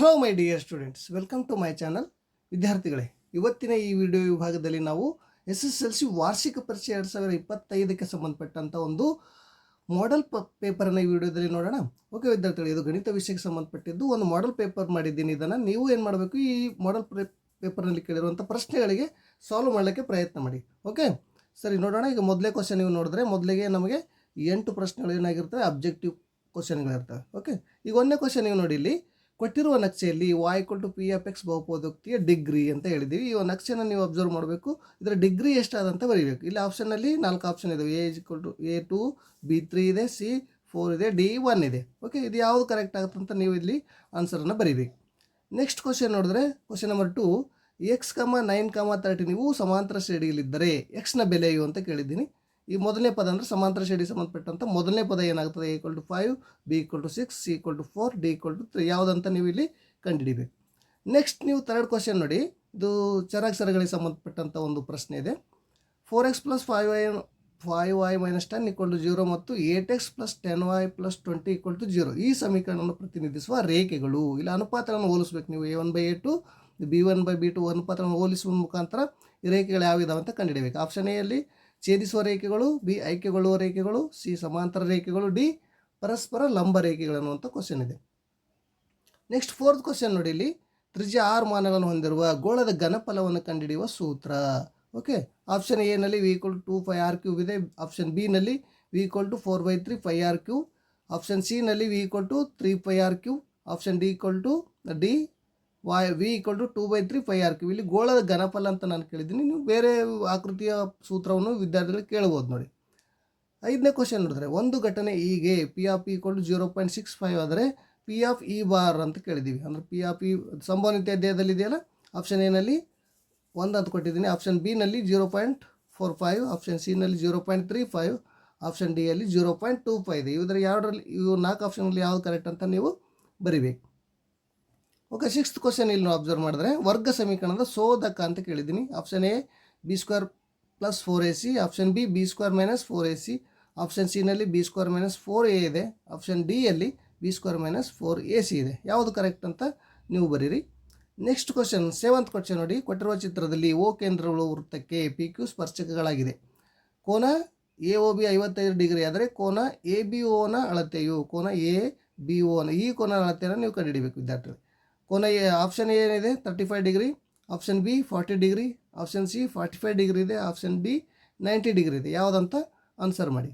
Hello my dear students welcome to my channel ವಿದ್ಯಾರ್ಥಿಗಳೇ, ಇವತ್ತಿನ ಈ ವಿಡಿಯೋ ವಿಭಾಗದಲ್ಲಿ ನಾವು ಎಸ್ ಎಸ್ ಎಲ್ ಸಿ ವಾರ್ಷಿಕ ಪರೀಕ್ಷೆ ಎರಡು ಸಾವಿರದ ಇಪ್ಪತ್ತೈದಕ್ಕೆ ಸಂಬಂಧಪಟ್ಟಂಥ ಒಂದು ಮಾಡೆಲ್ ಪ ಪೇಪರನ್ನು ಈ ವಿಡಿಯೋದಲ್ಲಿ ನೋಡೋಣ. ಓಕೆ ವಿದ್ಯಾರ್ಥಿಗಳು, ಇದು ಗಣಿತ ವಿಷಯಕ್ಕೆ ಸಂಬಂಧಪಟ್ಟಿದ್ದು ಒಂದು ಮಾಡೆಲ್ ಪೇಪರ್ ಮಾಡಿದ್ದೀನಿ. ಇದನ್ನು ನೀವು ಏನು ಮಾಡಬೇಕು? ಈ ಮಾಡೆಲ್ ಪೇಪರ್ನಲ್ಲಿ ಕೇಳಿರುವಂಥ ಪ್ರಶ್ನೆಗಳಿಗೆ ಸಾಲ್ವ್ ಮಾಡಲಿಕ್ಕೆ ಪ್ರಯತ್ನ ಮಾಡಿ. ಓಕೆ ಸರಿ, ನೋಡೋಣ. ಈಗ ಮೊದಲೇ ಕ್ವಶನ್ ನೀವು ನೋಡಿದ್ರೆ ಮೊದಲಿಗೆ ನಮಗೆ ಎಂಟು ಪ್ರಶ್ನೆಗಳು ಏನಾಗಿರ್ತವೆ? ಅಬ್ಜೆಕ್ಟಿವ್ ಕ್ವಶನ್ಗಳಿರ್ತವೆ ಓಕೆ ಈಗ ಒಂದನೇ ಕ್ವಶನ್ ನೀವು ನೋಡಿ ಇಲ್ಲಿ. ಕೊಟ್ಟಿರುವ ನಕ್ಷೆಯಲ್ಲಿ y equal to P F X ಬಹುಪದೋಕ್ತಿಯ degree ಅಂತ ಹೇಳಿದ್ದೀವಿ. ಈ ನಕ್ಷೆನ ನೀವು ಅಬ್ಸರ್ವ್ ಮಾಡಬೇಕು. ಇದರ ಡಿಗ್ರಿ ಎಷ್ಟಾದಂತ ಬರೀಬೇಕು. ಇಲ್ಲಿ ಆಪ್ಷನಲ್ಲಿ ನಾಲ್ಕು ಆಪ್ಷನ್ ಇದಾವೆ. A equal to A two B three ಇದೆ ಸಿ ಫೋರ್ ಇದೆ ಡಿ ಒನ್ ಇದೆ. ಓಕೆ ಇದು ಯಾವುದು ಕರೆಕ್ಟ್ ಆಗುತ್ತೆ ಅಂತ ನೀವು ಇಲ್ಲಿ ಆನ್ಸರನ್ನು ಬರೀರಿ. ನೆಕ್ಸ್ಟ್ ಕ್ವಶನ್ ನೋಡಿದ್ರೆ question number two X comma nine comma thirty ನೀವು ಸಮಾಂತರ ಶ್ರೇಣಿಯಲ್ಲಿದ್ದರೆ ಎಕ್ಸ್ನ ಬೆಲೆಯು ಅಂತ ಕೇಳಿದ್ದೀನಿ. ಈ ಮೊದಲನೇ ಪದ ಅಂದರೆ ಸಮಾಂತರ ಶ್ರೇಣಿ ಸಂಬಂಧಪಟ್ಟಂಥ ಮೊದಲನೇ ಪದ ಏನಾಗ್ತದೆ? A equal to five B equal to six C equal to four D equal to three ಯಾವುದಂತ ನೀವು ಇಲ್ಲಿ ಕಂಡುಹಿಡಿಬೇಕು. ನೆಕ್ಸ್ಟ್ ನೀವು ಥರ್ಡ್ ಕ್ವಶನ್ ನೋಡಿ. ಇದು ಚರಾಕ್ಷರಗಳಿಗೆ ಸಂಬಂಧಪಟ್ಟಂಥ ಒಂದು ಪ್ರಶ್ನೆ ಇದೆ. Four X plus five Y five Y minus ten equal to zero ಮತ್ತು eight X plus ten Y plus twenty equal to zero ಈ ಸಮೀಕರಣವನ್ನು ಪ್ರತಿನಿಧಿಸುವ ರೇಖೆಗಳು. ಇಲ್ಲಿ ಅನುಪಾತಗಳನ್ನು ಹೋಲಿಸ್ಬೇಕು ನೀವು. A one by A two B one by B two ಅನುಪಾತಗಳನ್ನು ಹೋಲಿಸುವ ಮುಖಾಂತರ ಈ ರೇಖೆಗಳು ಯಾವಿದಾವೆ ಅಂತ ಕಂಡುಹಿಡಬೇಕು. ಆಪ್ಷನ್ ಎಲ್ಲಿ ಛೇದಿಸುವ ರೇಖೆಗಳು, ಬಿ ಆಯ್ಕೆಗೊಳ್ಳುವ ರೇಖೆಗಳು, ಸಿ ಸಮಾಂತರ ರೇಖೆಗಳು, ಡಿ ಪರಸ್ಪರ ಲಂಬ ರೇಖೆಗಳು ಅನ್ನುವಂಥ ಕ್ವಶನ್ ಇದೆ. ನೆಕ್ಸ್ಟ್ ಫೋರ್ತ್ ಕ್ವಶನ್ ನೋಡಿ ಇಲ್ಲಿ. ತ್ರಿಜ್ಯ ಆರು ಮಾನಗಳನ್ನು ಹೊಂದಿರುವ ಗೋಳದ ಘನಫಲವನ್ನು ಕಂಡುಹಿಡಿಯುವ ಸೂತ್ರ. Okay option ಎನಲ್ಲಿ V equal to pi R cube ಇದೆ. Option ಬಿನಲ್ಲಿ V equal to four by three pi R cube option ಸಿನಲ್ಲಿ V equal to three pi R cube option D equal to D Y V equal to two by three pi R cube ಇಲ್ಲಿ ಗೋಳದ ಘನಫಲ ಅಂತ ನಾನು ಕೇಳಿದ್ದೀನಿ. ನೀವು ಬೇರೆ ಆಕೃತಿಯ ಸೂತ್ರವನ್ನು ವಿದ್ಯಾರ್ಥಿಗಳು ಕೇಳ್ಬೋದು ನೋಡಿ. ಐದನೇ ಕ್ವಶನ್ ನೋಡಿದ್ರೆ, ಒಂದು ಘಟನೆ ಹೀಗೆ P of equal to zero point six five ಆದರೆ ಪಿ ಆಫ್ ಇ ಬಾರ್ ಅಂತ ಕೇಳಿದ್ದೀವಿ. ಅಂದರೆ ಪಿ ಆಫ್ ಇ ಸಂಭವನೀಯತೆ ಅಧ್ಯಾಯದಲ್ಲಿ ಇದೆಯಲ್ಲ? ಆಪ್ಷನ್ ಎನಲ್ಲಿ ಒಂದು ಅಂತ ಕೊಟ್ಟಿದ್ದೀನಿ. Option ಬಿನಲ್ಲಿ zero point four five option ಸಿನಲ್ಲಿ zero point three five option ಡಿಯಲ್ಲಿ zero point two five ಇದೆ. ಇದರ ಎರಡರಲ್ಲಿ ಇವು ನಾಲ್ಕು ಆಪ್ಷನಲ್ಲಿ ಯಾವುದು ಕರೆಕ್ಟ್ ಅಂತ ನೀವು ಬರಿಬೇಕು. ಓಕೆ ಸಿಕ್ಸ್ತ್ ಕ್ವಶನ್ ಇಲ್ಲಿ ನಾವು ಅಬ್ಸರ್ವ್ ಮಾಡಿದ್ರೆ, ವರ್ಗ ಸಮೀಕರಣದ ಸೋದಕ ಅಂತ ಕೇಳಿದ್ದೀನಿ. Option A B square plus four A C option B B square minus four A C option ಸಿನಲ್ಲಿ B square minus four A ಇದೆ. Option ಡಿಯಲ್ಲಿ B square minus four A C ಇದೆ. ಯಾವುದು ಕರೆಕ್ಟ್ ಅಂತ ನೀವು ಬರೀರಿ. ನೆಕ್ಸ್ಟ್ ಕ್ವಶನ್ ಸೆವೆಂತ್ ಕ್ವಶನ್ ನೋಡಿ. ಕೊಟ್ಟಿರುವ ಚಿತ್ರದಲ್ಲಿ ಓ ಕೇಂದ್ರಗಳು ವೃತ್ತಕ್ಕೆ ಪಿ ಕ್ಯೂ ಸ್ಪರ್ಶಕಗಳಾಗಿದೆ. ಕೋನ ಎ ಒ ಬಿ ಐವತ್ತೈದು ಡಿಗ್ರಿ ಆದರೆ ಕೋನ ಎ ಬಿ ಓನ ಅಳತೆಯು, ಕೋನ ಎ ಬಿ ಓನ ಈ ಕೋನ ಅಳತೆಯನ್ನು ನೀವು ಕಂಡುಹಿಡಿಬೇಕು, ವಿದ್ಯಾರ್ಥಿಗಳು. ಕೋನ ಆಪ್ಷನ್ ಏನಿದೆ? Thirty five degree option B forty degree option C forty five degree ಇದೆ ಆಪ್ಷನ್ ಬಿ ನೈಂಟಿ ಡಿಗ್ರಿ ಇದೆ. ಯಾವುದಂತ ಆನ್ಸರ್ ಮಾಡಿ.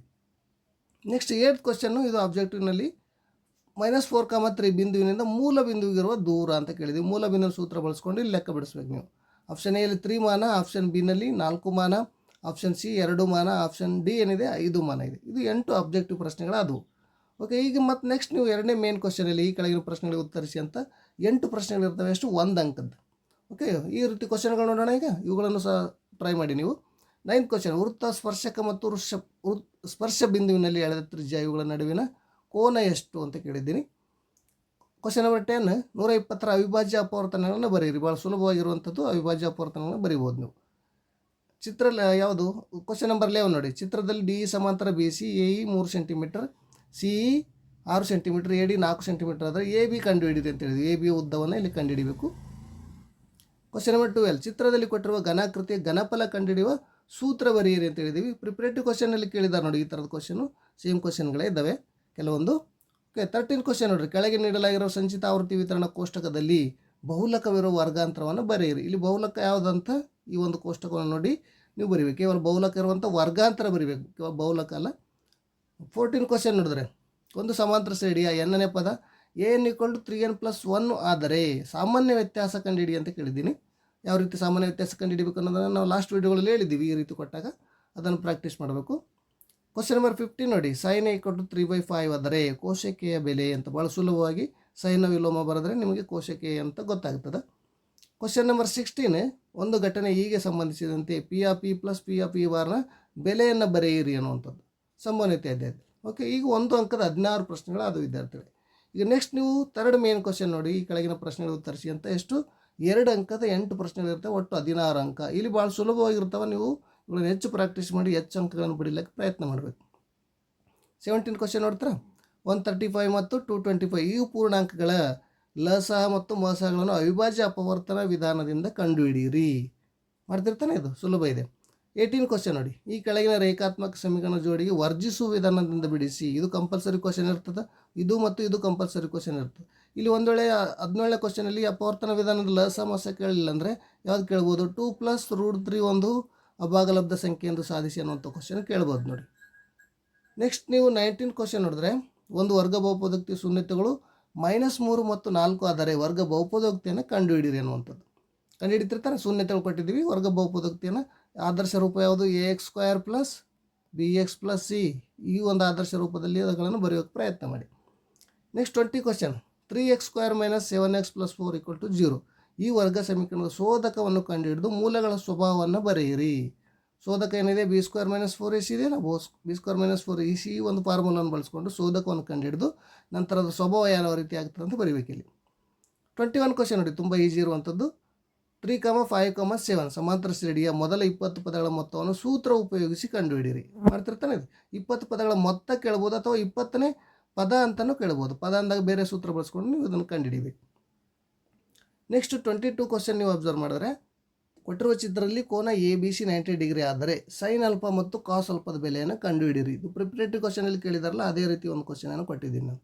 ನೆಕ್ಸ್ಟ್ ಏಟ್ ಕ್ವಶನ್ನು ಇದು ಆಬ್ಜೆಕ್ಟಿವ್ನಲ್ಲಿ ಮೈನಸ್ ಫೋರ್ ಕಾಮ ತ್ರೀ ಬಿಂದುವಿನಿಂದ ಮೂಲ ಬಿಂದುವಿಗಿರುವ ದೂರ ಅಂತ ಕೇಳಿದ್ವಿ. ಮೂಲ ಬಿಂದುವಿನ ಸೂತ್ರ ಬಳಸ್ಕೊಂಡು ಇಲ್ಲಿ ಲೆಕ್ಕ ಬಿಡಿಸ್ಬೇಕು ನೀವು. ಆಪ್ಷನ್ ಎಲ್ಲಿ ತ್ರೀ ಮಾನ ಆಪ್ಷನ್ ಬಿನಲ್ಲಿ ನಾಲ್ಕು ಮಾನ ಆಪ್ಷನ್ ಸಿ ಎರಡು ಮಾನ ಆಪ್ಷನ್ ಡಿ ಏನಿದೆ? ಐದು ಮಾನ ಇದೆ. ಇದು ಎಂಟು ಆಬ್ಜೆಕ್ಟಿವ್ ಪ್ರಶ್ನೆಗಳು ಅದು ಓಕೆ ಈಗ ಮತ್ತು ನೆಕ್ಸ್ಟ್ ನೀವು ಎರಡನೇ ಮೇನ್ ಕ್ವಶನಲ್ಲಿ ಈ ಕೆಳಗಿನ ಪ್ರಶ್ನೆಗಳಿಗೆ ಉತ್ತರಿಸಿ ಅಂತ ಎಂಟು ಪ್ರಶ್ನೆಗಳಿರ್ತವೆ ಎಷ್ಟು ಒಂದು ಅಂಕದ್ದು. ಓಕೆ ಈ ರೀತಿ ಕ್ವಶನ್ಗಳು ನೋಡೋಣ ಈಗ. ಇವುಗಳನ್ನು ಸಹ ಟ್ರೈ ಮಾಡಿ ನೀವು. ನೈನ್ತ್ ಕ್ವಶನ್ ವೃತ್ತ ಸ್ಪರ್ಶಕ ಮತ್ತು ವೃಷ, ವೃತ್, ಸ್ಪರ್ಶ ಬಿಂದುವಿನಲ್ಲಿ ಎಳೆದ ತ್ರಿಜ್ಯ ಇವುಗಳ ನಡುವಿನ ಕೋನ ಎಷ್ಟು ಅಂತ ಕೇಳಿದ್ದೀನಿ. ಕ್ವಶನ್ ನಂಬರ್ ಟೆನ್ ನೂರ ಇಪ್ಪತ್ತರ ಅವಿಭಾಜ್ಯ ಅಪವರ್ತನಗಳನ್ನು ಬರೀರಿ. ಭಾಳ ಸುಲಭವಾಗಿರುವಂಥದ್ದು ಅವಿಭಾಜ್ಯ ಅಪವರ್ತನಗಳನ್ನು ಬರೀಬೋದು ನೀವು. ಚಿತ್ರ ಯಾವುದು? ಕ್ವಶನ್ ನಂಬರ್ ಲೆವೆನ್ ನೋಡಿ. ಚಿತ್ರದಲ್ಲಿ ಡಿ ಸಮಾಂತರ ಬಿ ಸಿ ಎ ಇ ಮೂರು ಸೆಂಟಿಮೀಟರ್ ಸಿ ಇ ಆರು ಸೆಂಟಿಮೀಟರ್, ಎ ಡಿ ನಾಲ್ಕು ಸೆಂಟಿಮೀಟರ್ ಆದರೆ ಎ ಬಿ ಕಂಡುಹಿಡಿಯಿರಿ ಅಂತ ಹೇಳಿದ್ವಿ ಎ ಬಿ ಉದ್ದವನ್ನು ಇಲ್ಲಿ ಕಂಡುಹಿಡಿಬೇಕು. ಕ್ವಶನ್ ನಂಬರ್ ಟ್ವೆಲ್ ಚಿತ್ರದಲ್ಲಿ ಕೊಟ್ಟಿರುವ ಘನಾಕೃತಿಯ ಘನಫಲ ಕಂಡುಹಿಡಿಯುವ ಸೂತ್ರ ಬರೆಯಿರಿ ಅಂತ ಹೇಳಿದ್ದೀವಿ ಪ್ರಿಪ್ರೇಟಿವ್ ಕ್ವಶನಲ್ಲಿ ಕೇಳಿದ್ದಾರೆ ನೋಡಿ, ಈ ಥರದ ಕ್ವಶನು ಸೇಮ್ ಕ್ವಶನ್ಗಳೇ ಇದ್ದಾವೆ. ಕೆಲವೊಂದು. ಓಕೆ ತರ್ಟೀನ್ ಕ್ವಶನ್ ನೋಡಿರಿ. ಕೆಳಗೆ ನೀಡಲಾಗಿರೋ ಸಂಚಿತ ಆವೃತ್ತಿ ವಿತರಣಾ ಕೋಷ್ಟಕದಲ್ಲಿ ಬಹುಲಕವಿರುವ ವರ್ಗಾಂತರವನ್ನು ಬರೆಯಿರಿ. ಇಲ್ಲಿ ಬಹುಲಕ ಯಾವುದಂತ ಈ ಒಂದು ಕೋಷ್ಟಕವನ್ನು ನೋಡಿ ನೀವು ಬರೀಬೇಕು. ಕೇವಲ ಬಹುಲಕ ಇರುವಂಥ ವರ್ಗಾಂತರ ಬರಿಬೇಕು. ಕೇವಲ ಬಹುಲಕ ಅಲ್ಲ. ಫೋರ್ಟೀನ್ ಕ್ವಶನ್ ನೋಡಿದ್ರೆ ಒಂದು ಸಮಾಂತರ ಶ್ರೇಣಿಯ ಎನ್ನನೇ ಪದ, A N equal to three N plus one ಆದರೆ ಸಾಮಾನ್ಯ ವ್ಯತ್ಯಾಸ ಕಂಡುಹಿಡಿ ಅಂತ ಕೇಳಿದ್ದೀನಿ. ಯಾವ ರೀತಿ ಸಾಮಾನ್ಯ ವ್ಯತ್ಯಾಸ ಕಂಡುಹಿಡಿಬೇಕು ಅನ್ನೋದನ್ನು ನಾವು ಲಾಸ್ಟ್ ವೀಡಿಯೋಗಳಲ್ಲಿ ಹೇಳಿದ್ದೀವಿ, ಈ ರೀತಿ ಕೊಟ್ಟಾಗ ಅದನ್ನು ಪ್ರಾಕ್ಟೀಸ್ ಮಾಡಬೇಕು. ಕ್ವಶನ್ ನಂಬರ್ ಫಿಫ್ಟೀನ್ ನೋಡಿ sine equal to three by five ಆದರೆ ಕೋಶಕೆಯ ಬೆಲೆ ಅಂತ ಭಾಳ ಸುಲಭವಾಗಿ ಸೈನ ವಿಲೋಮ ಬರೆದ್ರೆ ನಿಮಗೆ ಕೋಶಕೆ ಅಂತ ಗೊತ್ತಾಗ್ತದೆ. ಕ್ವಶನ್ ನಂಬರ್ ಸಿಕ್ಸ್ಟೀನ್ ಒಂದು ಘಟನೆ ಹೀಗೆ ಸಂಬಂಧಿಸಿದಂತೆ P R P plus P R P ಬಾರ್ನ ಬೆಲೆಯನ್ನು ಬರೆಯಿರಿ ಅನ್ನುವಂಥದ್ದು. ಸಂಭವನೀಯತೆ ಅಧ್ಯಾಯ ಓಕೆ ಈಗ ಒಂದು ಅಂಕದ ಹದಿನಾರು ಪ್ರಶ್ನೆಗಳು ಅದು ವಿದ್ಯಾರ್ಥಿಗಳು. ಈಗ ನೆಕ್ಸ್ಟ್ ನೀವು ತರ್ಡ್ ಮೇನ್ ಕ್ವಶನ್ ನೋಡಿ, ಈ ಕೆಳಗಿನ ಪ್ರಶ್ನೆಗಳು ಉತ್ತರಿಸಿ ಅಂತ ಎಷ್ಟು? ಎರಡು ಅಂಕದ ಎಂಟು ಪ್ರಶ್ನೆಗಳಿರ್ತವೆ ಒಟ್ಟು ಹದಿನಾರು ಅಂಕ. ಇಲ್ಲಿ ಭಾಳ ಸುಲಭವಾಗಿರ್ತವೆ, ನೀವು ಇವುಗಳನ್ನು ಹೆಚ್ಚು ಪ್ರಾಕ್ಟೀಸ್ ಮಾಡಿ ಹೆಚ್ಚು ಅಂಕಗಳನ್ನು ಬಿಡಲಿಕ್ಕೆ ಪ್ರಯತ್ನ ಮಾಡಬೇಕು. ಸೆವೆಂಟೀನ್ ಕ್ವಶನ್ ನೋಡ್ತಾರೆ? ಒನ್ ತರ್ಟಿ ಫೈವ್ ಮತ್ತು ಟೂ ಟ್ವೆಂಟಿ ಫೈವ್ ಈ ಪೂರ್ಣಾಂಕಗಳ ಲಸಹ ಮತ್ತು ಮಸಗಳನ್ನು ಅವಿಭಾಜ್ಯ ಅಪವರ್ತನ ವಿಧಾನದಿಂದ ಕಂಡುಹಿಡಿಯಿರಿ. ಮಾಡ್ತಿರ್ತಾನೆ ಇದು, ಸುಲಭ ಇದೆ. ಏಯ್ಟೀನ್ ಕ್ವಶನ್ ನೋಡಿ. ಈ ಕೆಳಗಿನ ರೇಖಾತ್ಮಕ ಸಮೀಕರಣ ಜೋಡಿಗೆ ವರ್ಜಿಸುವ ವಿಧಾನದಿಂದ ಬಿಡಿಸಿ. ಇದು ಕಂಪಲ್ಸರಿ ಕ್ವಶನ್ ಇರ್ತದೆ. ಇದು ಮತ್ತು ಇದು ಕಂಪಲ್ಸರಿ ಕ್ವಶನ್ ಇರ್ತದೆ. ಇಲ್ಲಿ ಒಂದು ವೇಳೆ ಹದಿನೇಳನೇ ಕ್ವಶನಲ್ಲಿ ಅಪವರ್ತನ ವಿಧಾನದ ಲಸ ಮಸ ಕೇಳಲಿಲ್ಲ ಅಂದರೆ ಯಾವ್ದು ಕೇಳ್ಬೋದು? ಟೂ ಪ್ಲಸ್ ರೂಟ್ ತ್ರೀ ಒಂದು ಅಭಾಗಲಬ್ಧ ಸಂಖ್ಯೆ ಎಂದು ಸಾಧಿಸಿ ಅನ್ನುವಂಥ ಕ್ವಶನ್ ಕೇಳ್ಬೋದು ನೋಡಿ. ನೆಕ್ಸ್ಟ್ ನೀವು ನೈನ್ಟೀನ್ ಕ್ವಶನ್ ನೋಡಿದ್ರೆ ಒಂದು ವರ್ಗ ಬಹುಪದೋಕ್ತಿ ಶೂನ್ಯತೆಗಳು ಮೈನಸ್ ಮೂರು ಮತ್ತು ನಾಲ್ಕು ಆದರೆ ವರ್ಗ ಬಹುಪದೋಕ್ತಿಯನ್ನು ಕಂಡುಹಿಡಿಯಿರಿ ಅನ್ನುವಂಥದ್ದು. ಕಂಡುಹಿಡಿತಿರ್ತಾರೆ. ಶೂನ್ಯತೆಗಳು ಕೊಟ್ಟಿದ್ದೀವಿ. ವರ್ಗ ಬಹುಪದೋಕ್ತಿಯನ್ನು ಆದರ್ಶ ರೂಪ ಯಾವುದು? A X square plus B X plus C ಈ ಒಂದು ಆದರ್ಶ ರೂಪದಲ್ಲಿ ಅವುಗಳನ್ನು ಬರೆಯೋಕ್ಕೆ ಪ್ರಯತ್ನ ಮಾಡಿ. Next twenty question three X square minus seven X plus four equal to zero ಈ ವರ್ಗ ಸಮೀಕರಣದ ಶೋಧಕವನ್ನು ಕಂಡುಹಿಡಿದು ಮೂಲಗಳ ಸ್ವಭಾವವನ್ನು ಬರೆಯಿರಿ. ಶೋಧಕ ಏನಿದೆ? B square minus four S ಇದೆ ನಾವು B square minus four E C ಒಂದು ಫಾರ್ಮುಲಾನ ಬಳಸ್ಕೊಂಡು ಶೋಧಕವನ್ನು ಕಂಡುಹಿಡಿದು ನಂತರ ಅದು ಸ್ವಭಾವ ಯಾವ ರೀತಿ ಆಗ್ತದೆ ಅಂತ ಬರೀಬೇಕಿಲ್ಲಿ. ಟ್ವೆಂಟಿ ಒನ್ ಕ್ವಶನ್ ನೋಡಿ, ತುಂಬ ಈಸಿ ಇರುವಂಥದ್ದು. Three comma five comma seven. ಸಮಾಂತರ ಶ್ರೇಣಿಯ ಮೊದಲ ಇಪ್ಪತ್ತು ಪದಗಳ ಮೊತ್ತವನ್ನು ಸೂತ್ರ ಉಪಯೋಗಿಸಿ ಕಂಡುಹಿಡಿಯಿರಿ. ಮಾಡ್ತಿರ್ತಾನೆ ಇಪ್ಪತ್ತು ಪದಗಳ ಮೊತ್ತ ಕೇಳ್ಬೋದು ಅಥವಾ ಇಪ್ಪತ್ತನೇ ಪದ ಅಂತಲೂ ಕೇಳ್ಬೋದು. ಪದ ಅಂದಾಗ ಬೇರೆ ಸೂತ್ರ ಬಳಸ್ಕೊಂಡು ನೀವು ಇದನ್ನು ಕಂಡುಹಿಡಿಬೇಕು ನೆಕ್ಸ್ಟ್ ಟ್ವೆಂಟಿ ಟು ಕ್ವಶನ್ ನೀವು ಅಬ್ಸರ್ವ್ ಮಾಡಿದ್ರೆ, ಕೊಟ್ಟಿರುವ ಚಿತ್ರದಲ್ಲಿ ಕೋನ A B C ninety degree ಆದರೆ ಸೈನ್ ಅಲ್ಪ ಮತ್ತು ಕಾಸ್ ಅಲ್ಪದ ಬೆಲೆಯನ್ನು ಕಂಡುಹಿಡಿಯಿರಿ. ಇದು ಪ್ರಿಪ್ರೇಟಿವ್ ಕ್ವಶನಲ್ಲಿ ಕೇಳಿದಾರಲ್ಲ, ಅದೇ ರೀತಿ ಒಂದು ಕ್ವಶನನ್ನು ಕೊಟ್ಟಿದ್ದೀನಿ ನಾನು.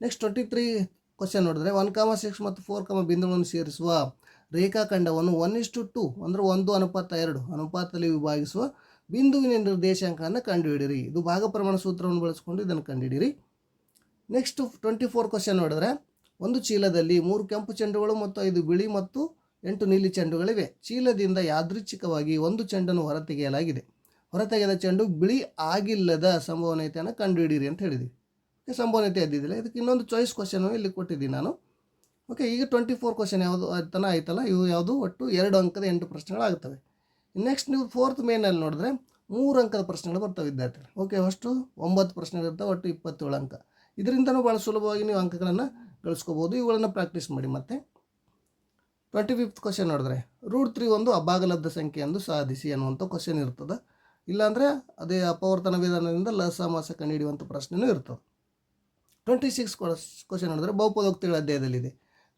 ನೆಕ್ಸ್ಟ್ ಟ್ವೆಂಟಿ ತ್ರೀ ಕ್ವಶನ್ ನೋಡಿದ್ರೆ ಒನ್ ಕಾಮ ಸಿಕ್ಸ್ ಮತ್ತು ಫೋರ್ ಕಾಮ ಬಿಂದುಗಳನ್ನು ಸೇರಿಸುವ ರೇಖಾಖಂಡವನ್ನು ಒನ್ ಇಷ್ಟು ಟು ಅಂದರೆ ಒಂದು ಅನುಪಾತ ಎರಡು. ಅನುಪಾತದಲ್ಲಿ ವಿಭಾಗಿಸುವ ಬಿಂದುವಿನ ನಿರ್ದೇಶಾಂಕವನ್ನು ಕಂಡುಹಿಡಿಯಿರಿ. ಇದು ಭಾಗ ಪ್ರಮಾಣ ಸೂತ್ರವನ್ನು ಬಳಸಿಕೊಂಡು ಇದನ್ನು ಕಂಡುಹಿಡಿಯಿರಿ. ನೆಕ್ಸ್ಟ್ ಟ್ವೆಂಟಿ ಫೋರ್ ಕ್ವಶನ್ ನೋಡಿದ್ರೆ, ಒಂದು ಚೀಲದಲ್ಲಿ ಮೂರು ಕೆಂಪು ಚೆಂಡುಗಳು ಮತ್ತು ಐದು ಬಿಳಿ ಮತ್ತು ಎಂಟು ನೀಲಿ ಚೆಂಡುಗಳಿವೆ. ಚೀಲದಿಂದ ಯಾದೃಚ್ಛಿಕವಾಗಿ ಒಂದು ಚೆಂಡನ್ನು ಹೊರತೆಗೆಯಲಾಗಿದೆ. ಹೊರತೆಗೆದ ಚೆಂಡು ಬಿಳಿ ಆಗಿಲ್ಲದ ಸಂಭವನೀಯತೆಯನ್ನು ಕಂಡುಹಿಡಿಯಿರಿ ಅಂತ ಹೇಳಿದ್ವಿ ಸಂಭವನೀಯತೆ ಅದಿದ್ದಿಲ್ಲ ಇದಕ್ಕೆ ಇನ್ನೊಂದು ಚಾಯ್ಸ್ ಕ್ವಶನ್ ಇಲ್ಲಿ ಕೊಟ್ಟಿದ್ದೀನಿ ನಾನು. ಓಕೆ ಈಗ ಟ್ವೆಂಟಿ ಫೋರ್ ಕ್ವಶನ್ ಯಾವುದು ತನ ಆಯ್ತಲ್ಲ, ಇವು ಯಾವುದು? ಒಟ್ಟು ಎರಡು ಅಂಕದ ಎಂಟು ಪ್ರಶ್ನೆಗಳಾಗುತ್ತವೆ ನೆಕ್ಸ್ಟ್ ನೀವು ಫೋರ್ತ್ ಮೇನಲ್ಲಿ ನೋಡಿದ್ರೆ ಮೂರು ಅಂಕದ ಪ್ರಶ್ನೆಗಳು ಬರ್ತವೆ ವಿದ್ಯಾರ್ಥಿಗಳು. ಓಕೆ ಅಷ್ಟು ಒಂಬತ್ತು ಪ್ರಶ್ನೆಗಳಿರ್ತವೆ ಒಟ್ಟು ಇಪ್ಪತ್ತೇಳು ಅಂಕ. ಇದರಿಂದನೂ ಭಾಳ ಸುಲಭವಾಗಿ ನೀವು ಅಂಕಗಳನ್ನು ಗಳಿಸ್ಕೋಬೋದು, ಇವುಗಳನ್ನು ಪ್ರಾಕ್ಟೀಸ್ ಮಾಡಿ. ಮತ್ತೆ ಟ್ವೆಂಟಿ ಫಿಫ್ತ್ ಕ್ವಶನ್ ನೋಡಿದ್ರೆ ರೂಟ್ ತ್ರೀ ಒಂದು ಅಭಾಗಲಬ್ಧ ಸಂಖ್ಯೆ ಎಂದು ಸಾಧಿಸಿ ಅನ್ನುವಂಥ ಕ್ವಶನ್ ಇರ್ತದೆ. ಇಲ್ಲಾಂದರೆ ಅದೇ ಅಪವರ್ತನ ವಿಧಾನದಿಂದ ಲಸ ಮಾಸ ಕಂಡುಹಿಡಿಯುವಂಥ ಪ್ರಶ್ನೆಯೂ ಇರ್ತದೆ. ಟ್ವೆಂಟಿ ಸಿಕ್ಸ್ ಕ್ವಶನ್ ನೋಡಿದ್ರೆ ಬಹುಪದೋಕ್ತಿಗಳ ಅಧ್ಯಾಯದಲ್ಲಿದೆ.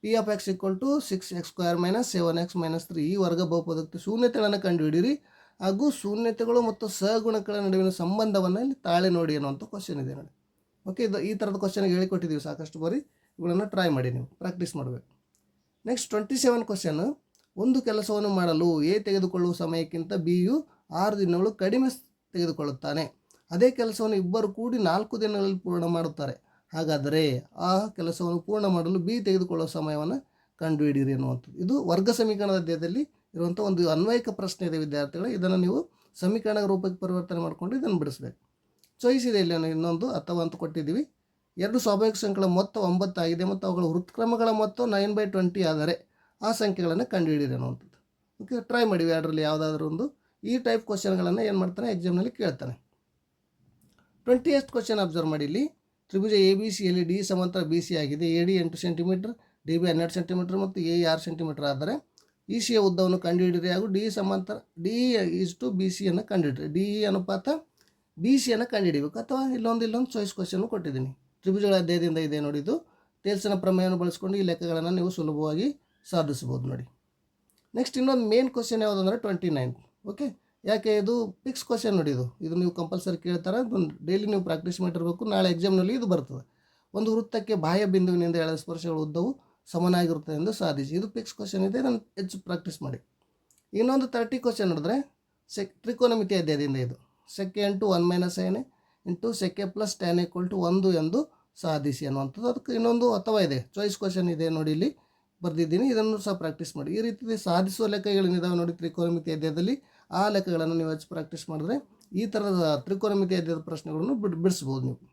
P of X equal to six X square minus seven X minus three ಈ ವರ್ಗ ಬಹುಪದಕ್ಕೆ ಶೂನ್ಯತೆಗಳನ್ನು ಕಂಡುಹಿಡಿಯಿರಿ. ಹಾಗೂ ಶೂನ್ಯತೆಗಳು ಮತ್ತು ಸಹಗುಣಗಳ ನಡುವಿನ ಸಂಬಂಧವನ್ನು ಇಲ್ಲಿ ತಾಳೆ ನೋಡಿ ಅನ್ನುವಂಥ ಕ್ವಶನ್ ಇದೆ ನೋಡಿ. ಓಕೆ ಇದು ಈ ಥರದ ಕ್ವಶನ್ಗೆ ಹೇಳಿಕೊಟ್ಟಿದ್ದೀವಿ ಸಾಕಷ್ಟು ಬಾರಿ. ಇವುಗಳನ್ನು ಟ್ರೈ ಮಾಡಿ ನೀವು. ಪ್ರಾಕ್ಟೀಸ್ ಮಾಡಬೇಕು. ನೆಕ್ಸ್ಟ್ ಟ್ವೆಂಟಿ ಸೆವೆನ್ ಕ್ವಶನ್ ಒಂದು ಕೆಲಸವನ್ನು ಮಾಡಲು ಎ ತೆಗೆದುಕೊಳ್ಳುವ ಸಮಯಕ್ಕಿಂತ ಬಿಯು ಆರು ದಿನಗಳು ಕಡಿಮೆ ತೆಗೆದುಕೊಳ್ಳುತ್ತಾನೆ. ಅದೇ ಕೆಲಸವನ್ನು ಇಬ್ಬರು ಕೂಡಿ ನಾಲ್ಕು ದಿನಗಳಲ್ಲಿ ಪೂರ್ಣ ಮಾಡುತ್ತಾರೆ. ಹಾಗಾದರೆ ಆ ಕೆಲಸವನ್ನು ಪೂರ್ಣ ಮಾಡಲು ಬಿ ತೆಗೆದುಕೊಳ್ಳುವ ಸಮಯವನ್ನು ಕಂಡುಹಿಡಿಯಿರಿ ಅನ್ನುವಂಥದ್ದು ಇದು ವರ್ಗ ಸಮೀಕರಣದ ಅಧ್ಯಯದಲ್ಲಿ ಇರುವಂಥ ಒಂದು ಅನ್ವಯಿಕ ಪ್ರಶ್ನೆ ಇದೆ ವಿದ್ಯಾರ್ಥಿಗಳು. ಇದನ್ನು ನೀವು ಸಮೀಕರಣ ರೂಪಕ್ಕೆ ಪರಿವರ್ತನೆ ಮಾಡಿಕೊಂಡು ಇದನ್ನು ಬಿಡಿಸ್ಬೇಕು. ಚಾಯ್ಸ್ ಇದೆ ಇಲ್ಲಿ ಇನ್ನೊಂದು ಅಥವಾ ಅಂತ ಕೊಟ್ಟಿದ್ದೀವಿ. ಎರಡು ಸ್ವಾಭಾವಿಕ ಸಂಖ್ಯೆಗಳ ಮೊತ್ತ ಒಂಬತ್ತಾಗಿದೆ ಮತ್ತು ಅವುಗಳ ಹೃತ್ಕ್ರಮಗಳ ಮೊತ್ತ ನೈನ್ ಬೈ ಟ್ವೆಂಟಿ ಆದರೆ ಆ ಸಂಖ್ಯೆಗಳನ್ನು ಕಂಡುಹಿಡಿಯಿರಿ ಅನ್ನುವಂಥದ್ದು ಓಕೆ ಟ್ರೈ ಮಾಡಿವಿ ಎರಡರಲ್ಲಿ ಯಾವುದಾದ್ರೂ ಒಂದು ಈ ಟೈಪ್ ಕ್ವಶನ್ಗಳನ್ನು ಏನು ಮಾಡ್ತಾನೆ? ಎಕ್ಸಾಮ್ನಲ್ಲಿ ಕೇಳ್ತಾನೆ. ಟ್ವೆಂಟಿ ಎಸ್ಟ್ ಕ್ವಶನ್ ಅಬ್ಸರ್ವ್ ಮಾಡಿ ಇಲ್ಲಿ. ತ್ರಿಭುಜ ಎ ಬಿ ಸಿಯಲ್ಲಿ ಡಿ ಸಮಾಂತರ ಬಿ ಸಿ ಆಗಿದೆ. ಎ ಡಿ ಎಂಟು ಸೆಂಟಿಮೀಟರ್ ಡಿ ಬಿ ಹನ್ನೆರಡು ಸೆಂಟಿಮೀಟರ್ ಮತ್ತು ಎ ಆರು ಸೆಂಟಿಮೀಟರ್ ಆದರೆ ಇ ಸಿಯ ಉದ್ದವನ್ನು ಕಂಡುಹಿಡಿಯಿರಿ ಹಾಗೂ ಡಿ ಸಮಾಂತರ ಡಿ ಈಸ್ ಟು ಬಿ ಸಿಯನ್ನು ಕಂಡುಹಿಡಿರಿ ಡಿ ಅನುಪಾತ ಬಿ ಸಿಯನ್ನು ಕಂಡುಹಿಡಿಬೇಕು ಅಥವಾ ಇಲ್ಲೊಂದು ಇಲ್ಲೊಂದು ಚಾಯ್ಸ್ ಕ್ವಶನ್ ಕೊಟ್ಟಿದ್ದೀನಿ. ತ್ರಿಭುಜಗಳ ಅಧ್ಯಯದಿಂದ ಇದೆ ನೋಡಿ ಇದು. ತೇಲ್ಸನ ಪ್ರಮೇಯವನ್ನು ಬಳಸ್ಕೊಂಡು ಈ ಲೆಕ್ಕಗಳನ್ನು ನೀವು ಸುಲಭವಾಗಿ ಸಾಧಿಸ್ಬೋದು ನೋಡಿ. ನೆಕ್ಸ್ಟ್ ಇನ್ನೊಂದು ಮೇನ್ ಕ್ವಶನ್ ಯಾವುದು ಅಂದರೆ ಟ್ವೆಂಟಿ ನೈನ್ ಓಕೆ ಯಾಕೆ ಇದು ಫಿಕ್ಸ್ ಕ್ವಶನ್ ನೋಡಿ ಇದು. ಇದು ನೀವು ಕಂಪಲ್ಸರಿ ಕೇಳ್ತಾರೆ ಡೈಲಿ ನೀವು ಪ್ರಾಕ್ಟೀಸ್ ಮಾಡಿರಬೇಕು, ನಾಳೆ ಎಕ್ಸಾಮ್ನಲ್ಲಿ ಇದು ಬರ್ತದೆ. ಒಂದು ವೃತ್ತಕ್ಕೆ ಬಾಹ್ಯ ಬಿಂದುವಿನಿಂದ ಎಳೆದ ಸ್ಪರ್ಶಗಳ ಉದ್ದವು, ಸಮನಾಗಿರುತ್ತದೆ ಎಂದು ಸಾಧಿಸಿ. ಇದು ಫಿಕ್ಸ್ ಕ್ವಶನ್ ಇದೆ ನಾನು ಹೆಚ್ಚು ಪ್ರಾಕ್ಟೀಸ್ ಮಾಡಿ. ಇನ್ನೊಂದು ತರ್ಟಿ ಕ್ವಶನ್ ನೋಡಿದ್ರೆ ಸೆಕ್ ತ್ರಿಕೋನಮಿತಿ ಅಧ್ಯಾಯದಿಂದ ಇದು. ಸೆಕೆ ಇಂಟು ಒನ್ ಮೈನಸ್ ಏನೆ into sec plus tan equal to ಒಂದು ಎಂದು ಸಾಧಿಸಿ ಅನ್ನುವಂಥದ್ದು. ಅದಕ್ಕೆ ಇನ್ನೊಂದು ಅಥವಾ ಇದೆ. ಚಾಯ್ಸ್ ಕ್ವಶನ್ ಇದೆ ನೋಡಿ ಇಲ್ಲಿ ಬರೆದಿದ್ದೀನಿ. ಇದನ್ನು ಸಹ ಪ್ರಾಕ್ಟೀಸ್ ಮಾಡಿ. ಈ ರೀತಿ ಸಾಧಿಸುವ ಲೆಕ್ಕಗಳೇನಿದಾವೆ ನೋಡಿ ತ್ರಿಕೋನಮಿತಿ ಅಧ್ಯಾಯದಲ್ಲಿ. ಆ ಲೆಕ್ಕಗಳನ್ನು ನೀವು ಹೆಚ್ಚು ಪ್ರಾಕ್ಟೀಸ್ ಮಾಡಿದ್ರೆ ಈ ಥರದ ತ್ರಿಕೋನಮಿತಿ ಅಧ್ಯಯದ ಪ್ರಶ್ನೆಗಳನ್ನು ಬಿಡ್ ಬಿಡಿಸ್ಬೋದು ನೀವು.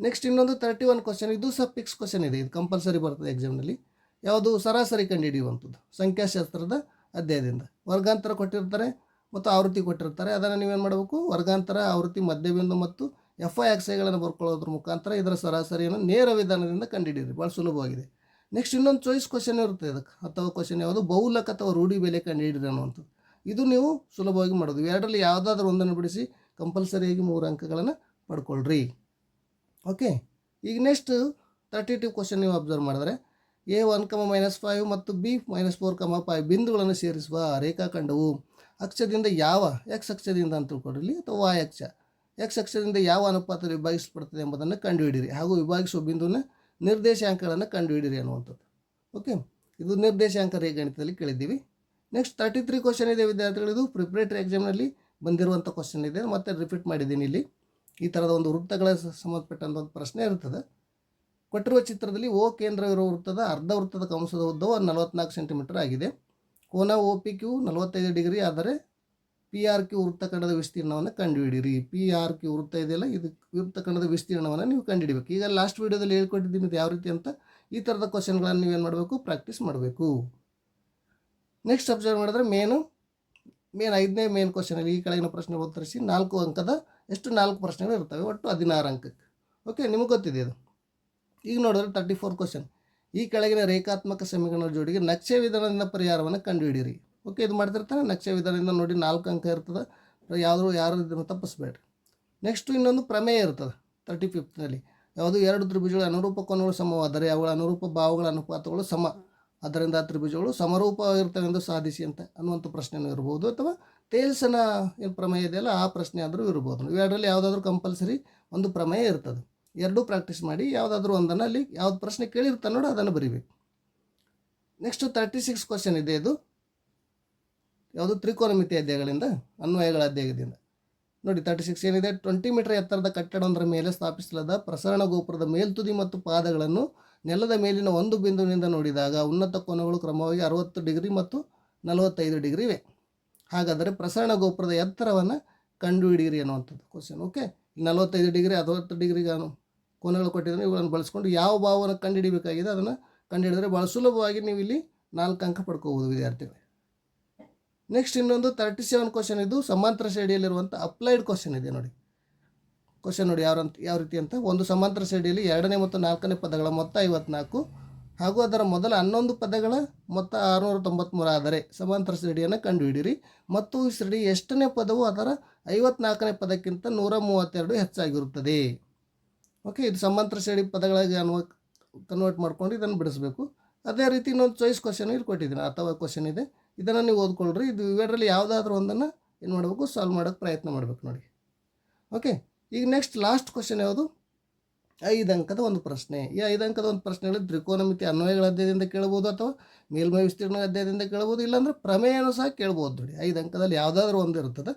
ನೆಕ್ಸ್ಟ್ ಇನ್ನೊಂದು ತರ್ಟಿ ಒನ್ ಕ್ವಶನ್ ಇದು ಸಹ ಫಿಕ್ಸ್ ಕ್ವಶನ್ ಇದೆ. ಇದು ಕಂಪಲ್ಸರಿ ಬರ್ತದೆ ಎಕ್ಸಾಮ್ನಲ್ಲಿ ಯಾವುದು ಸರಾಸರಿ ಕಂಡುಹಿಡಿಯುವಂಥದ್ದು? ಸಂಖ್ಯಾಶಾಸ್ತ್ರದ ಅಧ್ಯಾಯದಿಂದ. ವರ್ಗಾಂತರ ಕೊಟ್ಟಿರ್ತಾರೆ ಮತ್ತು ಆವೃತ್ತಿ ಕೊಟ್ಟಿರ್ತಾರೆ. ಅದನ್ನು ನೀವೇನು ಮಾಡಬೇಕು? ವರ್ಗಾಂತರ, ಆವೃತ್ತಿ, ಮಧ್ಯಬಿಂದು ಮತ್ತು ಎಫ್ ಐ ಎಕ್ಸೈಗಳನ್ನು ಬರ್ಕೊಳ್ಳೋದ್ರ ಮುಖಾಂತರ ಇದರ ಸರಾಸರಿಯನ್ನು ನೇರ ವಿಧಾನದಿಂದ ಕಂಡುಹಿಡಿಯಿರಿ. ಭಾಳ ಸುಲಭವಾಗಿದೆ. ನೆಕ್ಸ್ಟ್ ಇನ್ನೊಂದು ಚಾಯ್ಸ್ ಕ್ವಶನ್ ಇರುತ್ತೆ ಅದಕ್ಕೆ ಅಥವಾ ಕ್ವಶನ್ ಯಾವುದು? ಬಹುಲಕ ಅಥವಾ ರೂಢಿ ಬೆಲೆ ಕಂಡುಹಿಡಿರಿ ಅನ್ನುವಂಥದ್ದು. ಇದು ನೀವು ಸುಲಭವಾಗಿ ಮಾಡೋದು. ಎರಡರಲ್ಲಿ ಯಾವುದಾದ್ರೂ ಒಂದನ್ನು ಬಿಡಿಸಿ ಕಂಪಲ್ಸರಿಯಾಗಿ ಮೂರು ಅಂಕಗಳನ್ನು ಪಡ್ಕೊಳ್ರಿ. ಓಕೆ ಈಗ ನೆಕ್ಸ್ಟ್ ತರ್ಟಿ ಟು ಕ್ವಶನ್ ನೀವು ಅಬ್ಸರ್ವ್ ಮಾಡಿದ್ರೆ A one comma minus five ಮತ್ತು B minus four comma five ಬಿಂದುಗಳನ್ನು ಸೇರಿಸುವ ರೇಖಾಖಂಡವು ಅಕ್ಷದಿಂದ ಯಾವ ಎಕ್ಸ್ ಅಕ್ಷದಿಂದ ಅಂತ ತಿಳ್ಕೊಡ್ರಿ ಅಥವಾ ವಾಯ್ ಅಕ್ಷ. ಎಕ್ಸ್ ಅಕ್ಷದಿಂದ ಯಾವ ಅನುಪಾತದಲ್ಲಿ ವಿಭಾಗಿಸಲ್ಪಡ್ತದೆ ಎಂಬುದನ್ನು ಕಂಡುಹಿಡಿಯಿರಿ. ಹಾಗೂ ವಿಭಾಗಿಸುವ ಬಿಂದುವಿನ ನಿರ್ದೇಶಾಂಕಗಳನ್ನು ಕಂಡುಹಿಡಿಯಿರಿ ಅನ್ನುವಂಥದ್ದು. ಓಕೆ ಇದು ನಿರ್ದೇಶಾಂಕ ರೇಖಾಗಣಿತದಲ್ಲಿ ಕೇಳಿದ್ದೀವಿ. ನೆಕ್ಸ್ಟ್ ತರ್ಟಿ ತ್ರೀ ಕ್ವಶನ್ ಇದೆ ವಿದ್ಯಾರ್ಥಿಗಳಿದು ಪ್ರಿಪ್ರೇಟರಿ ಎಕ್ಸಾಮ್ನಲ್ಲಿ ಬಂದಿರುವಂಥ ಕ್ವಶನ್ ಇದೆ. ಮತ್ತೆ ರಿಪೀಟ್ ಮಾಡಿದ್ದೀನಿ ಇಲ್ಲಿ. ಈ ಥರದ ಒಂದು ವೃತ್ತಗಳ ಸಂಬಂಧಪಟ್ಟಂಥ ಒಂದು ಪ್ರಶ್ನೆ ಇರ್ತದೆ. ಕೊಟ್ಟಿರುವ ಚಿತ್ರದಲ್ಲಿ ಓ ಕೇಂದ್ರವಿರುವ ವೃತ್ತದ ಅರ್ಧ ವೃತ್ತದ ಕಂಸದ ಉದ್ದವು ನಲವತ್ನಾಲ್ಕು ಸೆಂಟಿಮೀಟರ್ ಆಗಿದೆ. ಕೋನ ಓ ಪಿ ಕ್ಯೂ ನಲವತ್ತೈದು ಡಿಗ್ರಿ ಆದರೆ ಪಿ ಆರ್ ಕ್ಯೂ ವೃತ್ತಖಂಡದ ವಿಸ್ತೀರ್ಣವನ್ನು ಕಂಡುಹಿಡಿಯಿರಿ. ಪಿ ಆರ್ ಕ್ಯೂ ವೃತ್ತ ಇದೆಯಲ್ಲ, ಇದು ವೃತ್ತಖಂಡದ ವಿಸ್ತೀರ್ಣವನ್ನು ನೀವು ಕಂಡುಹಿಡಿಬೇಕು. ಈಗ ಲಾಸ್ಟ್ ವೀಡಿಯೋದಲ್ಲಿ ಹೇಳ್ಕೊಟ್ಟಿದ್ದೀನಿ ಯಾವ ರೀತಿ ಅಂತ. ಈ ಥರದ ಕ್ವಶನ್ಗಳನ್ನು ನೀವೇನು ಮಾಡಬೇಕು? ಪ್ರಾಕ್ಟೀಸ್ ಮಾಡಬೇಕು. ನೆಕ್ಸ್ಟ್ ಅಬ್ಸರ್ವ್ ಮಾಡಿದ್ರೆ ಮೇನು ಮೇನ್ ಐದನೇ ಮೇನ್ ಕ್ವಶನಲ್ಲಿ ಈ ಕೆಳಗಿನ ಪ್ರಶ್ನೆ ಉತ್ತರಿಸಿ ನಾಲ್ಕು ಅಂಕದ ಎಷ್ಟು ನಾಲ್ಕು ಪ್ರಶ್ನೆಗಳು ಇರ್ತವೆ, ಒಟ್ಟು ಹದಿನಾರು ಅಂಕಕ್ಕೆ. ಓಕೆ ನಿಮಗೆ ಗೊತ್ತಿದೆ ಇದು. ಈಗ ನೋಡಿದ್ರೆ ತರ್ಟಿ ಫೋರ್ ಕ್ವಶನ್ ಈ ಕೆಳಗಿನ ರೇಖಾತ್ಮಕ ಸಮೀಕರಣಗಳ ಜೋಡಿಗೆ ನಕ್ಷೆ ವಿಧಾನದಿಂದ ಪರಿಹಾರವನ್ನು ಕಂಡುಹಿಡಿಯಿರಿ. ಓಕೆ ಇದು ಮಾಡ್ತಿರ್ತಾರೆ ನಕ್ಷೆ ವಿಧಾನದಿಂದ ನೋಡಿ ನಾಲ್ಕು ಅಂಕ ಇರ್ತದೆ, ಯಾವುದು ಯಾರು ಇದನ್ನು ತಪ್ಪಿಸ್ಬೇಡ್ರಿ. ನೆಕ್ಸ್ಟು ಇನ್ನೊಂದು ಪ್ರಮೇಯ ಇರ್ತದೆ ತರ್ಟಿ ಫಿಫ್ತ್ನಲ್ಲಿ ಯಾವುದು ಎರಡು ತ್ರಿಭುಜಗಳ ಅನುರೂಪ ಕೋನಗಳು ಸಮವಾದರೆ ಅವುಗಳ ಅನುರೂಪ ಭಾವಗಳ ಅನುಪಾತಗಳು ಸಮ. ಅದರಿಂದ ತ್ರಿಭುಜಗಳು ಸಮರೂಪ ಇರ್ತವೆಂದು ಸಾಧಿಸಿ ಅಂತ ಅನ್ನುವಂಥ ಪ್ರಶ್ನೆನೂ ಇರ್ಬೋದು ಅಥವಾ ತೇಲ್ಸನ ಏನು ಪ್ರಮೇಯ ಇದೆಯಲ್ಲ, ಆ ಪ್ರಶ್ನೆ ಆದರೂ ಇರ್ಬೋದು. ಇವೆರಡರಲ್ಲಿ ಯಾವುದಾದ್ರೂ ಕಂಪಲ್ಸರಿ ಒಂದು ಪ್ರಮೇಯ ಇರ್ತದೆ. ಎರಡೂ ಪ್ರಾಕ್ಟೀಸ್ ಮಾಡಿ ಯಾವುದಾದ್ರೂ ಒಂದನ್ನು ಅಲ್ಲಿ ಯಾವ್ದು ಪ್ರಶ್ನೆ ಕೇಳಿರ್ತಾನೆ ನೋಡು, ಅದನ್ನು ಬರಿಬೇಕು. ನೆಕ್ಸ್ಟ್ ತರ್ಟಿ ಸಿಕ್ಸ್ ಕ್ವಶನ್ ಇದೆ ಇದು. ಯಾವುದು ತ್ರಿಕೋನಮಿತಿ ಅಧ್ಯಾಯಗಳಿಂದ, ಅನ್ವಯಗಳ ಅಧ್ಯಾಯದಿಂದ. ನೋಡಿ ತರ್ಟಿ ಸಿಕ್ಸ್ ಏನಿದೆ? ಟ್ವೆಂಟಿ ಮೀಟರ್ ಎತ್ತರದ ಕಟ್ಟಡವೊಂದರ ಮೇಲೆ ಸ್ಥಾಪಿಸಲಾದ ಪ್ರಸರಣ ಗೋಪುರದ ಮೇಲ್ತುದಿ ಮತ್ತು ಪಾದಗಳನ್ನು ನೆಲದ ಮೇಲಿನ ಒಂದು ಬಿಂದುವಿನಿಂದ ನೋಡಿದಾಗ ಉನ್ನತ ಕೋನಗಳು ಕ್ರಮವಾಗಿ ಅರವತ್ತು ಡಿಗ್ರಿ ಮತ್ತು ನಲವತ್ತೈದು ಡಿಗ್ರಿ ಇವೆ. ಹಾಗಾದರೆ ಪ್ರಸರಣ ಗೋಪುರದ ಎತ್ತರವನ್ನು ಕಂಡುಹಿಡಿಯಿರಿ ಅನ್ನುವಂಥದ್ದು ಕ್ವಶನ್ ಓಕೆ ನಲವತ್ತೈದು ಡಿಗ್ರಿ, ಅರವತ್ತು ಡಿಗ್ರಿ ಕೋನಗಳು ಕೊಟ್ಟಿದ್ದಾರೆ ಇವುಗಳನ್ನು ಬಳಸ್ಕೊಂಡು ಯಾವ ಭಾವವನ್ನು ಕಂಡುಹಿಡಿಬೇಕಾಗಿದೆ ಅದನ್ನು ಕಂಡುಹಿಡಿದರೆ ಭಾಳ ಸುಲಭವಾಗಿ ನೀವು ಇಲ್ಲಿ ನಾಲ್ಕು ಅಂಕ ಪಡ್ಕೋಬೋದು ವಿದ್ಯಾರ್ಥಿಗಳು. ನೆಕ್ಸ್ಟ್ ಇನ್ನೊಂದು ತರ್ಟಿ ಸೆವೆನ್ ಕ್ವಶನ್ ಇದು. ಸಮಾಂತರ ಶ್ರೇಣಿಯಲ್ಲಿರುವಂಥ ಅಪ್ಲೈಡ್ ಕ್ವಶನ್ ಇದೆ ನೋಡಿ. ಕ್ವಶನ್ ನೋಡಿ ಯಾವ ಯಾವ ರೀತಿ ಅಂತ. ಒಂದು ಸಮಾಂತರ ಶ್ರೇಣಿಯಲ್ಲಿ ಎರಡನೇ ಮತ್ತು ನಾಲ್ಕನೇ ಪದಗಳ ಮೊತ್ತ ಐವತ್ನಾಲ್ಕು. ಹಾಗೂ ಅದರ ಮೊದಲ ಹನ್ನೊಂದು ಪದಗಳ ಮೊತ್ತ ಆರುನೂರ ತೊಂಬತ್ತ್ಮೂರು ಆದರೆ ಸಮಾಂತರ ಶ್ರೇಣಿಯನ್ನು ಕಂಡುಹಿಡಿಯಿರಿ. ಮತ್ತು ಈ ಶ್ರೇಣಿ ಎಷ್ಟನೇ ಪದವು ಅದರ ಐವತ್ನಾಲ್ಕನೇ ಪದಕ್ಕಿಂತ ನೂರ ಮೂವತ್ತೆರಡು ಹೆಚ್ಚಾಗಿರುತ್ತದೆ. ಓಕೆ ಇದು ಸಮಾಂತರ ಶ್ರೇಣಿ ಪದಗಳಿಗೆ ಅನ್ವ ಕನ್ವರ್ಟ್ ಮಾಡ್ಕೊಂಡು ಇದನ್ನು ಬಿಡಿಸಬೇಕು. ಅದೇ ರೀತಿ ಇನ್ನೊಂದು ಚಾಯ್ಸ್ ಕ್ವಶನ್ ಇಲ್ಲಿ ಕೊಟ್ಟಿದ್ದೀನಿ. ಅಥವಾ ಕ್ವಶನ್ ಇದೆ. ಇದನ್ನು ನೀವು ಓದ್ಕೊಳ್ರಿ. ಇದು ಇವೆರಡರಲ್ಲಿ ಯಾವುದಾದ್ರೂ ಒಂದನ್ನು ಏನು ಮಾಡಬೇಕು? ಸಾಲ್ವ್ ಮಾಡೋಕ್ಕೆ ಪ್ರಯತ್ನ ಮಾಡಬೇಕು ನೋಡಿ. ಓಕೆ ಈಗ ನೆಕ್ಸ್ಟ್ ಲಾಸ್ಟ್ ಕ್ವಶನ್ ಯಾವುದು? ಐದು ಅಂಕದ ಒಂದು ಪ್ರಶ್ನೆ. ಈ ಐದು ಅಂಕದ ಒಂದು ಪ್ರಶ್ನೆಗಳು ತ್ರಿಕೋನಮಿತಿ ಅನ್ವಯಗಳ ಅಧ್ಯಾಯದಿಂದ ಕೇಳ್ಬೋದು ಅಥವಾ ಮೇಲ್ಮೈ ವಿಸ್ತೀರ್ಣ ಅಧ್ಯಾಯದಿಂದ ಕೇಳ್ಬೋದು? ಇಲ್ಲಾಂದ್ರೆ ಪ್ರಮೇಯನೂ ಸಹ ಕೇಳ್ಬೋದು ನೋಡಿ. ಐದು ಅಂಕದಲ್ಲಿ ಯಾವುದಾದ್ರೂ ಒಂದು ಇರ್ತದೆ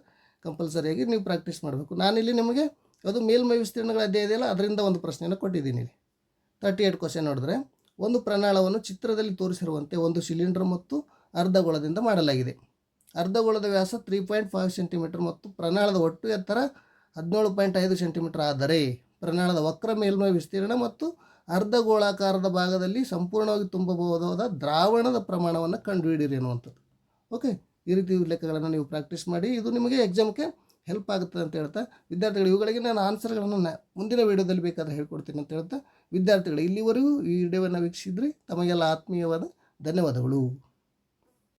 ಕಂಪಲ್ಸರಿಯಾಗಿ ನೀವು ಪ್ರಾಕ್ಟೀಸ್ ಮಾಡಬೇಕು. ನಾನಿಲ್ಲಿ ನಿಮಗೆ ಅದು ಮೇಲ್ಮೈ ವಿಸ್ತೀರ್ಣಗಳ ಅಧ್ಯಾಯ ಇದೆಯಲ್ಲ ಅದರಿಂದ ಒಂದು ಪ್ರಶ್ನೆಯನ್ನು ಕೊಟ್ಟಿದ್ದೀನಿ ತರ್ಟಿ ಏಟ್ ಕ್ವಶನ್ ನೋಡಿದ್ರೆ ಒಂದು ಪ್ರಣಾಳವನ್ನು ಚಿತ್ರದಲ್ಲಿ ತೋರಿಸಿರುವಂತೆ ಒಂದು ಸಿಲಿಂಡರ್ ಮತ್ತು ಅರ್ಧಗೋಳದಿಂದ ಮಾಡಲಾಗಿದೆ. ಅರ್ಧಗೋಳದ ವ್ಯಾಸ ತ್ರೀ ಪಾಯಿಂಟ್ ಫೈವ್ ಸೆಂಟಿಮೀಟರ್ ಮತ್ತು ಪ್ರಣಾಳದ ಒಟ್ಟು ಎತ್ತರ ಹದಿನೇಳು ಪಾಯಿಂಟ್ ಐದು ಸೆಂಟಿಮೀಟರ್ ಆದರೆ ಪ್ರಣಾಳದ ವಕ್ರ ಮೇಲ್ಮೈ ವಿಸ್ತೀರ್ಣ ಮತ್ತು ಅರ್ಧ ಗೋಳಾಕಾರದ ಭಾಗದಲ್ಲಿ ಸಂಪೂರ್ಣವಾಗಿ ತುಂಬಬಹುದಾದ ದ್ರಾವಣದ ಪ್ರಮಾಣವನ್ನು ಕಂಡುಹಿಡಿಯಿರಿ ಅನ್ನುವಂಥದ್ದು ಓಕೆ, ಈ ರೀತಿ ಲೆಕ್ಕಗಳನ್ನು ನೀವು ಪ್ರಾಕ್ಟೀಸ್ ಮಾಡಿ, ಇದು ನಿಮಗೆ ಎಕ್ಸಾಮ್ಗೆ ಹೆಲ್ಪ್ ಆಗುತ್ತೆ ಅಂತ ಹೇಳ್ತಾ, ವಿದ್ಯಾರ್ಥಿಗಳು ಇವುಗಳಿಗೆ ನಾನು ಆನ್ಸರ್ಗಳನ್ನು ಮುಂದಿನ ವೀಡಿಯೋದಲ್ಲಿ ಬೇಕಾದರೆ ಹೇಳ್ಕೊಡ್ತೀನಿ ಅಂತ ಹೇಳ್ತಾ, ವಿದ್ಯಾರ್ಥಿಗಳು ಇಲ್ಲಿವರೆಗೂ ಈ ವಿಡಿಯೋವನ್ನು ವೀಕ್ಷಿಸಿದ್ರಿ, ತಮಗೆಲ್ಲ ಆತ್ಮೀಯವಾದ ಧನ್ಯವಾದಗಳು.